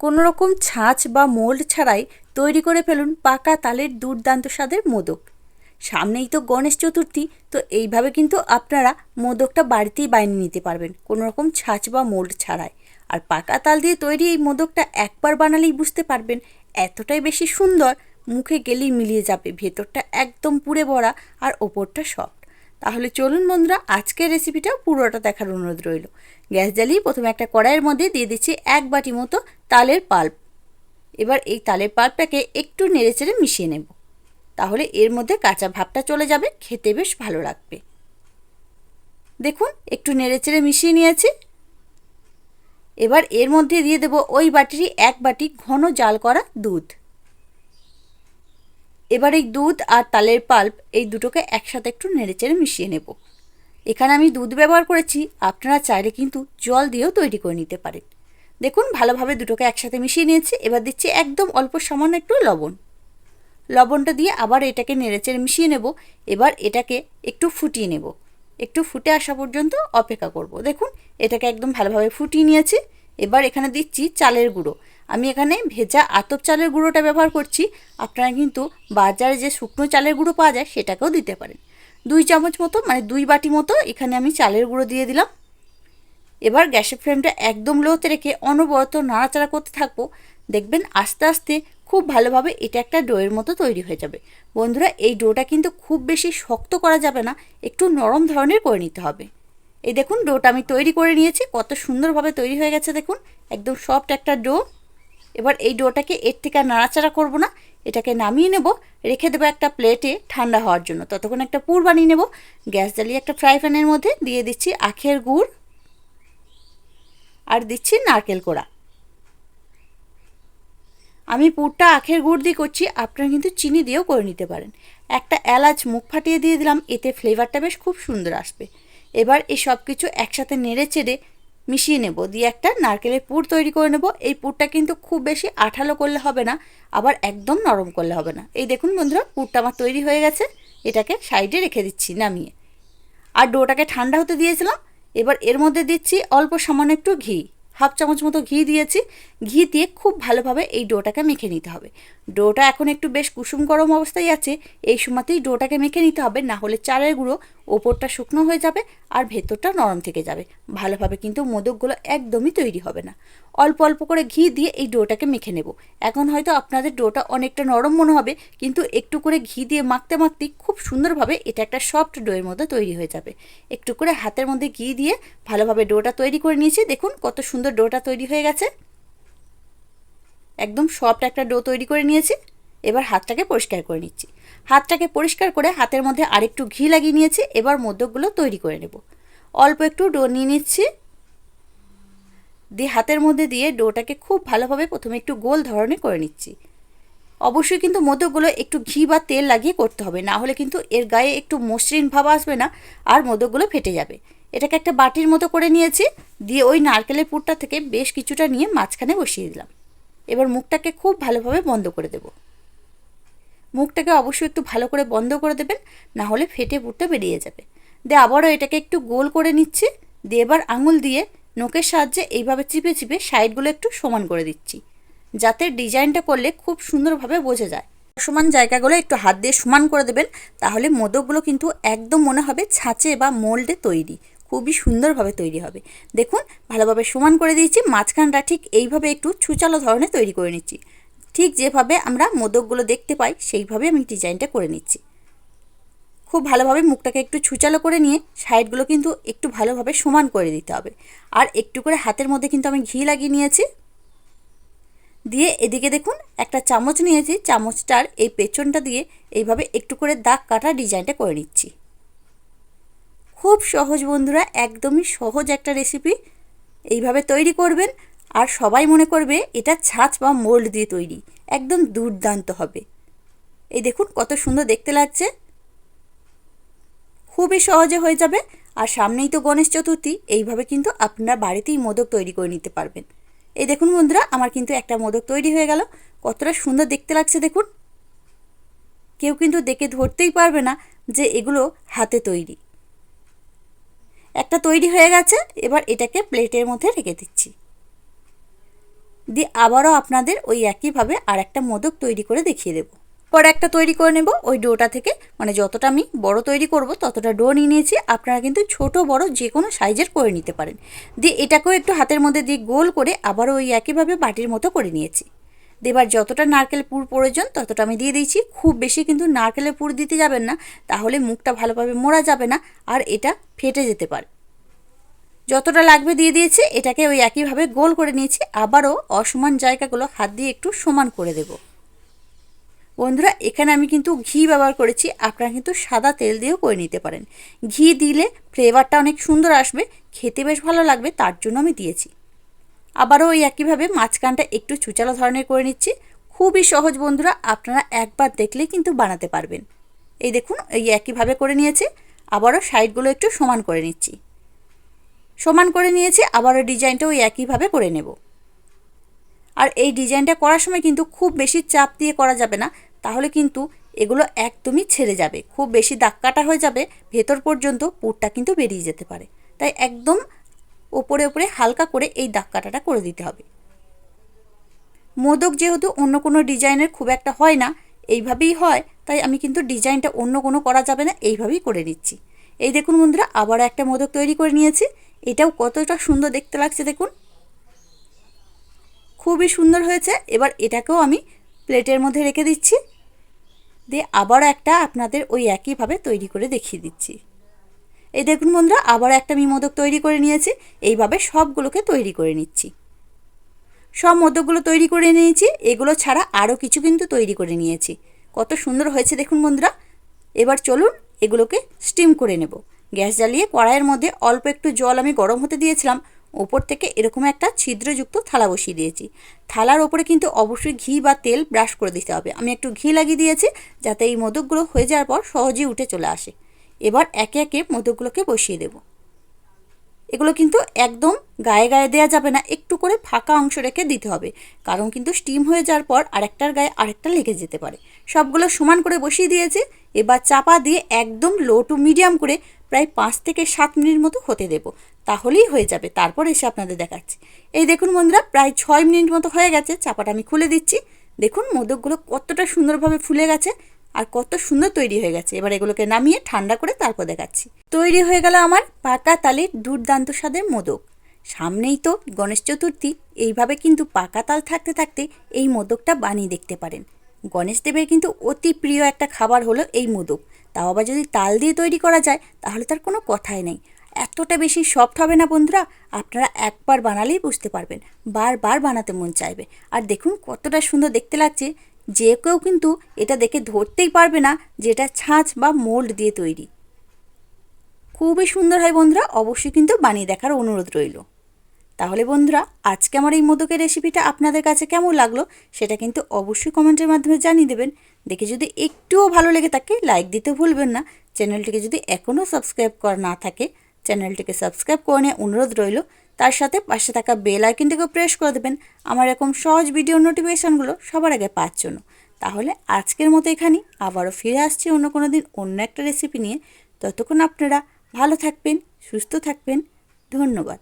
কোনো রকম ছাঁচ বা মোল্ড ছাড়াই তৈরি করে ফেলুন পাকা তালের দুর্দান্ত স্বাদের মোদক। সামনেই তো গণেশ চতুর্থী, তো এইভাবে কিন্তু আপনারা মোদকটা বাড়িতেই বানিয়ে নিতে পারবেন কোনো রকম ছাঁচ বা মোল্ড ছাড়াই। আর পাকা তাল দিয়ে তৈরি এই মোদকটা একবার বানালেই বুঝতে পারবেন এতটাই বেশি সুন্দর, মুখে গেলেই মিলিয়ে যাবে, ভেতরটা একদম পুড়ে ভরা আর ওপরটা সফট। তাহলে চলুন বন্ধুরা, আজকের রেসিপিটা পুরোটা দেখার অনুরোধ রইল। গ্যাস জ্বালিয়ে প্রথমে একটা কড়াইয়ের মধ্যে দিয়ে দিচ্ছি এক বাটি মতো তালের পাল্প। এবার এই তালের পাল্পটাকে একটু নেড়েচেড়ে মিশিয়ে নেব। তাহলে এর মধ্যে কাঁচা ভাবটা চলে যাবে, খেতে বেশ ভালো লাগবে। দেখুন, একটু নেড়েচেড়ে মিশিয়ে নিয়েছি। এবার এর মধ্যে দিয়ে দেব ওই বাটিরই এক বাটি ঘন জাল করা দুধ। এবার এই দুধ আর তালের পাল্প এই দুটোকে একসাথে একটু নেড়েচেড়ে মিশিয়ে নেব। এখানে আমি দুধ ব্যবহার করেছি, আপনারা চাইলে কিন্তু জল দিয়েও তৈরি করে নিতে পারেন। দেখুন, ভালোভাবে দুটোকে একসাথে মিশিয়ে নিয়েছি, এবার দিচ্ছি একদম অল্প সামান্য একটু লবণ। লবণটা দিয়ে আবার এটাকে নেড়েচেড়ে মিশিয়ে নেব, এবার এটাকে একটু ফুটিয়ে নেব। একটু ফুটে আসা পর্যন্ত অপেক্ষা করব। দেখুন, এটাকে একদম ভালোভাবে ফুটিয়ে নিয়েছি। এবার এখানে দিচ্ছি চালের গুঁড়ো। আমি এখানে ভেজা আতপ চালের গুঁড়োটা ব্যবহার করছি। আপনারা কিন্তু বাজারে যে শুকনো চালের গুঁড়ো পাওয়া যায়, সেটাকেও দিতে পারেন। দুই চামচ মতো মানে দুই বাটি মতো এখানে আমি চালের গুঁড়ো দিয়ে দিলাম। এবার গ্যাসের ফ্লেমটা একদম লোতে রেখে অনবরত নাড়াচাড়া করতে থাকব। দেখবেন আস্তে আস্তে খুব ভালোভাবে এটা একটা ডোয়ের মতো তৈরি হয়ে যাবে। বন্ধুরা, এই ডোটা কিন্তু খুব বেশি শক্ত করা যাবে না, একটু নরম ধরনের করে নিতে হবে। এই দেখুন, ডোটা আমি তৈরি করে নিয়েছি। কত সুন্দরভাবে তৈরি হয়ে গেছে দেখুন। একদম সফট একটা ডো। এবার এই ডোটাকে এর থেকে আর নাড়াচাড়া করব না, এটাকে নামিয়ে নেব, রেখে দেবো একটা প্লেটে ঠান্ডা হওয়ার জন্য। ততক্ষণ একটা পুর বানিয়ে নেব। গ্যাস জ্বালিয়ে একটা ফ্রাই প্যানের মধ্যে দিয়ে দিচ্ছি আখের গুড় আর দিচ্ছি নারকেল কোড়া। আমি পুরটা আখের গুড় দিয়ে করছি, আপনারা কিন্তু চিনি দিয়েও করে নিতে পারেন। একটা এলাচ মুখ ফাটিয়ে দিয়ে দিলাম, এতে ফ্লেভারটা বেশ খুব সুন্দর আসবে। এবার এই সব কিছু একসাথে নেড়ে চেড়ে মিশিয়ে নেব। দিয়ে একটা নারকেলের পুর তৈরি করে নেব। এই পুরটা কিন্তু খুব বেশি আঠালো করলে হবে না, আবার একদম নরম করলে হবে না। এই দেখুন বন্ধুরা, পুরটা আমার তৈরি হয়ে গেছে। এটাকে সাইডে রেখে দিচ্ছি নামিয়ে। আর ডোটাকে ঠান্ডা হতে দিয়েছিলাম। এবার এর মধ্যে দিচ্ছি অল্প সামান্য একটু ঘি। হাফ চামচ মতো ঘি দিয়েছি। ঘি দিয়ে খুব ভালোভাবে এই ডোটাকে মেখে নিতে হবে। ডোটা এখন একটু বেশ কুসুম গরম অবস্থায় আছে, এই সময়তেই ডোটাকে মেখে নিতে হবে, না হলে চালের গুঁড়ো ওপরটা শুকনো হয়ে যাবে আর ভেতরটা নরম থেকে যাবে। ভালোভাবে কিন্তু মোদকগুলো একদমই তৈরি হবে না। অল্প অল্প করে ঘি দিয়ে এই ডোটাকে মেখে নেব। এখন হয়তো আপনাদের ডোটা অনেকটা নরম মনে হবে, কিন্তু একটু করে ঘি দিয়ে মাখতে মাখতে খুব সুন্দরভাবে এটা একটা সফট ডোয়ের মধ্যে তৈরি হয়ে যাবে। একটু করে হাতের মধ্যে ঘি দিয়ে ভালোভাবে ডোটা তৈরি করে নিয়েছি, দেখুন কত সুন্দর ডোটা তৈরি হয়ে গেছে। একদম সফট একটা ডো তৈরি করে নিয়েছি। এবার হাতটাকে পরিষ্কার করে নিচ্ছি। হাতটাকে পরিষ্কার করে হাতের মধ্যে আরেকটু ঘি লাগিয়ে নিয়েছি। এবার মোদকগুলো তৈরি করে নেব। অল্প একটু ডো নিয়ে নিচ্ছি। দিয়ে হাতের মধ্যে দিয়ে ডোটাকে খুব ভালোভাবে প্রথমে একটু গোল ধরনের করে নিচ্ছি। অবশ্যই কিন্তু মোদকগুলো একটু ঘি বা তেল লাগিয়ে করতে হবে। না হলে কিন্তু এর গায়ে একটু মসৃণ ভাব আসবে না আর মোদকগুলো ফেটে যাবে। এটাকে একটা বাটির মতো করে নিয়েছি। দিয়ে ওই নারকেলের পুরটা থেকে বেশ কিছুটা নিয়ে মাঝখানে বসিয়ে দিলাম। এবার মুখটাকে খুব ভালোভাবে বন্ধ করে দেব। মুখটাকে অবশ্যই একটু ভালো করে বন্ধ করে দেবেন, না হলে ফেটে পুরটা বেরিয়ে যাবে। দিয়ে আবারও এটাকে একটু গোল করে নিচ্ছি দিয়ে এবার আঙুল দিয়ে নোকের সাহায্যে এইভাবে চিপে চিপে সাইডগুলো একটু সমান করে দিচ্ছি, যাতে ডিজাইনটা করলে খুব সুন্দরভাবে বোঝা যায়। সমান জায়গাগুলো একটু হাত দিয়ে সমান করে দেবেন, তাহলে মোদকগুলো কিন্তু একদম মনে হবে ছাঁচে বা মোল্ডে তৈরি। খুবই সুন্দরভাবে তৈরি হবে। দেখুন, ভালোভাবে সমান করে দিয়েছি, মাঝখানটা ঠিক এইভাবে একটু ছুচালো ধরনের তৈরি করে নিচ্ছি। ঠিক যেভাবে আমরা মোদকগুলো দেখতে পাই, সেইভাবে আমি ডিজাইনটা করে নিচ্ছি। খুব ভালোভাবে মুখটাকে একটু ছুচালো করে নিয়ে সাইডগুলো কিন্তু একটু ভালোভাবে সমান করে দিতে হবে। আর একটু করে হাতের মধ্যে কিন্তু আমি ঘি লাগিয়ে নিয়েছি। দিয়ে এদিকে দেখুন, একটা চামচ নিয়েছি, চামচটার এই পেছনটা দিয়ে এইভাবে একটু করে দাগ কাটা ডিজাইনটা করে নিচ্ছি। খুব সহজ বন্ধুরা, একদমই সহজ একটা রেসিপি এইভাবে তৈরি করবেন আর সবাই মনে করবে এটা ছাঁচ বা মোল্ড দিয়ে তৈরি, একদম দুর্দান্ত হবে। এই দেখুন কত সুন্দর দেখতে লাগছে। খুবই সহজে হয়ে যাবে আর সামনেই তো গণেশ চতুর্থী, এইভাবে কিন্তু আপনারা বাড়িতেই মোদক তৈরি করে নিতে পারবেন। এই দেখুন বন্ধুরা, আমার কিন্তু একটা মোদক তৈরি হয়ে গেল। কতটা সুন্দর দেখতে লাগছে দেখুন। কেউ কিন্তু দেখে ধরতেই পারবে না যে এগুলো হাতে তৈরি। একটা তৈরি হয়ে গেছে, এবার এটাকে প্লেটের মধ্যে রেখে দিচ্ছি। দিয়ে আবারও আপনাদের ওই একইভাবে আর একটা মোদক তৈরি করে দেখিয়ে দেবো। পরে একটা তৈরি করে নেব ওই ডোটা থেকে। মানে যতটা আমি বড় তৈরি করব, ততটা ডো নিয়ে নিয়েছি। আপনারা কিন্তু ছোট, বড় যে কোনো সাইজের করে নিতে পারেন। দিয়ে এটাকেও একটু হাতের মধ্যে দিয়ে গোল করে আবারও ওই একইভাবে বাটির মতো করে নিয়েছি। দেবার যতটা নারকেল পুর প্রয়োজন, ততটা আমি দিয়ে দিয়েছি। খুব বেশি কিন্তু নারকেলের পুর দিতে যাবেন না, তাহলে মুখটা ভালোভাবে মোড়া যাবে না, আর এটা ফেটে যেতে পারে। যতটা লাগবে দিয়ে দিয়েছি, এটাকে ওই একইভাবে গোল করে নিয়েছি, আবারও অসমান জায়গাগুলো হাত দিয়ে একটু সমান করে দেবো। বন্ধুরা, এখানে আমি কিন্তু ঘি ব্যবহার করেছি, আপনারা কিন্তু সাদা তেল দিয়েও করে নিতে পারেন। ঘি দিলে ফ্লেভারটা অনেক সুন্দর আসবে, খেতে বেশ ভালো লাগবে, তার জন্য আমি দিয়েছি। আবারও ওই একইভাবে মাঝখানটা একটু চুচালো ধরনের করে নিচ্ছি। খুবই সহজ বন্ধুরা, আপনারা একবার দেখলে কিন্তু বানাতে পারবেন। এই দেখুন, এই একইভাবে করে নিয়েছি। আবারও সাইডগুলো একটু সমান করে নিচ্ছি। সমান করে নিয়েছি, আবারও ডিজাইনটা ওই একইভাবে করে নেব। আর এই ডিজাইনটা করার সময় কিন্তু খুব বেশি চাপ দিয়ে করা যাবে না, তাহলে কিন্তু এগুলো একদমই ছেড়ে যাবে। খুব বেশি দাগ কাটা হয়ে যাবে, ভেতর পর্যন্ত পুরটা কিন্তু বেরিয়ে যেতে পারে। তাই একদম ওপরে ওপরে হালকা করে এই দাগ কাটাটা করে দিতে হবে। মোদক যেহেতু অন্য কোনো ডিজাইনের খুব একটা হয় না, এইভাবেই হয়, তাই আমি কিন্তু ডিজাইনটা অন্য কোনো করা যাবে না, এইভাবেই করে নিচ্ছি। এই দেখুন বন্ধুরা আবার একটা মোদক তৈরি করে নিয়েছি। এটাও কতটা সুন্দর দেখতে লাগছে দেখুন। খুবই সুন্দর হয়েছে, এবার এটাকেও আমি প্লেটের মধ্যে রেখে দিচ্ছি। দিয়ে আবারও একটা আপনাদের ওই একইভাবে তৈরি করে দেখিয়ে দিচ্ছি। এই দেখুন বন্ধুরা আবার একটা আমি মোদক তৈরি করে নিয়েছি। এইভাবে সবগুলোকে তৈরি করে নিচ্ছি। সব মোদকগুলো তৈরি করে নিয়েছি। এগুলো ছাড়া আরও কিছু কিন্তু তৈরি করে নিয়েছি। কত সুন্দর হয়েছে দেখুন বন্ধুরা। এবার চলুন এগুলোকে স্টিম করে নেব। গ্যাস জ্বালিয়ে কড়াইয়ের মধ্যে অল্প একটু জল আমি গরম হতে দিয়েছিলাম। ওপর থেকে এরকম একটা ছিদ্রযুক্ত থালা বসিয়ে দিয়েছি। থালার ওপরে কিন্তু অবশ্যই ঘি বা তেল ব্রাশ করে দিতে হবে। আমি একটু ঘি লাগিয়ে দিয়েছি যাতে এই মোদকগুলো হয়ে যাওয়ার পর সহজেই উঠে চলে আসে। এবার একে একে মোদকগুলোকে বসিয়ে দেব। এগুলো কিন্তু একদম গায়ে গায়ে দেওয়া যাবে না, একটু করে ফাঁকা অংশ রেখে দিতে হবে। কারণ কিন্তু স্টিম হয়ে যাওয়ার পর আরেকটার গায়ে আরেকটা লেগে যেতে পারে। সবগুলো সমান করে বসিয়ে দিয়েছে, এবার চাপা দিয়ে একদম লো টু মিডিয়াম করে প্রায় পাঁচ থেকে সাত মিনিট মতো হতে দেব। তাহলেই হয়ে যাবে, তারপর এসে আপনাদের দেখাচ্ছি। এই দেখুন বন্ধুরা, প্রায় ছয় মিনিট মতো হয়ে গেছে, চাপাটা আমি খুলে দিচ্ছি। দেখুন মোদকগুলো কতটা সুন্দরভাবে ফুলে গেছে আর কত সুন্দর তৈরি হয়ে গেছে। এবার এগুলোকে নামিয়ে ঠান্ডা করে তারপর দেখাচ্ছি। তৈরি হয়ে গেল আমার পাকা তালের দুর্দান্ত স্বাদের মোদক। সামনেই তো গণেশ চতুর্থী, এইভাবে কিন্তু পাকা তাল থাকতে থাকতে এই মোদকটা বানিয়ে দেখতে পারেন। গণেশ দেবের কিন্তু অতি প্রিয় একটা খাবার হলো এই মোদক। তাও আবার যদি তাল দিয়ে তৈরি করা যায়, তাহলে তার কোনো কথাই নেই। এতটা বেশি সফট হবে না বন্ধুরা, আপনারা একবার বানালেই বুঝতে পারবেন। বারবার বানাতে মন চাইবে। আর দেখুন কতটা সুন্দর দেখতে লাগছে। যে কেউ কিন্তু এটা দেখে ধরতেই পারবে না যে এটা ছাঁচ বা মোল্ড দিয়ে তৈরি। খুবই সুন্দর হয় বন্ধুরা, অবশ্যই কিন্তু বানিয়ে দেখার অনুরোধ রইল। তাহলে বন্ধুরা, আজকে আমার এই মোদকের রেসিপিটা আপনাদের কাছে কেমন লাগল সেটা কিন্তু অবশ্যই কমেন্টের মাধ্যমে জানিয়ে দেবেন। দেখে যদি একটুও ভালো লেগে থাকে, লাইক দিতে ভুলবেন না। চ্যানেলটিকে যদি এখনও সাবস্ক্রাইব করা না থাকে চ্যানেলটিকে সাবস্ক্রাইব করে নিয়ে অনুরোধ রইল। তার সাথে পাশে থাকা বেল আইকনটিকে প্রেস করে দেবেন। আমার এরকম সহজ ভিডিও নোটিফিকেশানগুলো সবার আগে পাওয়ার জন্য। তাহলে আজকের মতো এখানেই। আবারও ফিরে আসছি অন্য কোনো দিন অন্য একটা রেসিপি নিয়ে। ততক্ষণ আপনারা ভালো থাকবেন, সুস্থ থাকবেন। ধন্যবাদ।